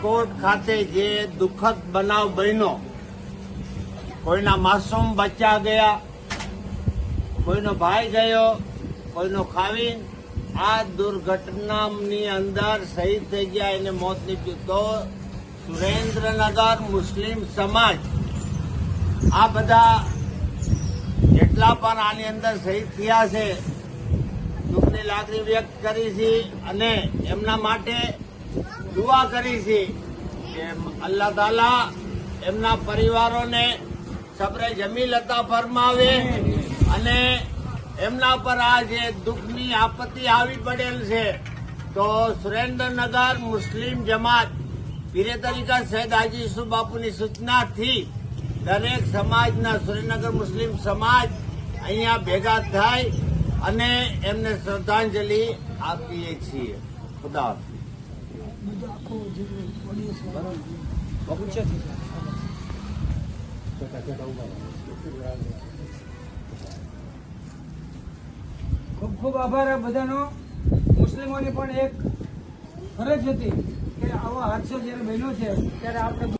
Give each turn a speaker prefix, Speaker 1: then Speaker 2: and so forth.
Speaker 1: રાજકોટ ખાતે જે દુઃખદ બનાવ બન્યો, કોઈના માસૂમ બચ્ચા ગયા, કોઈનો ભાઈ ગયો, કોઈનો ખાવીન, આ દુર્ઘટનાની અંદર શહીદ થઈ ગયા એને મોત નીપજ્યું. તો સુરેન્દ્રનગર મુસ્લિમ સમાજ આ બધા જેટલા પણ આની અંદર શહીદ થયા છે, દુઃખની લાગણી વ્યક્ત કરી છે અને એમના માટે દુઆ કરી છે કે અલ્લાહ તાલા એમના પરિવારોને સબરે જમીલ હતા ફરમાવે અને એમના પર આ જે દુઃખની આપત્તિ આવી પડેલ છે. તો સુરેન્દ્રનગર મુસ્લિમ જમાત પીરે તરીકા સૈદ હાજી બાપુની સૂચનાથી દરેક સમાજના સુરેન્દ્રનગર મુસ્લિમ સમાજ અહીંયા ભેગા થાય અને એમને શ્રદ્ધાંજલિ આપીએ છીએ. ખુદા હાફિઝ.
Speaker 2: ખૂબ ખૂબ આભાર બધાનો મુસ્લિમોની પણ એક ફરજ હતી કે આવો હાદસો જ્યારે બન્યો છે, ત્યારે આપણે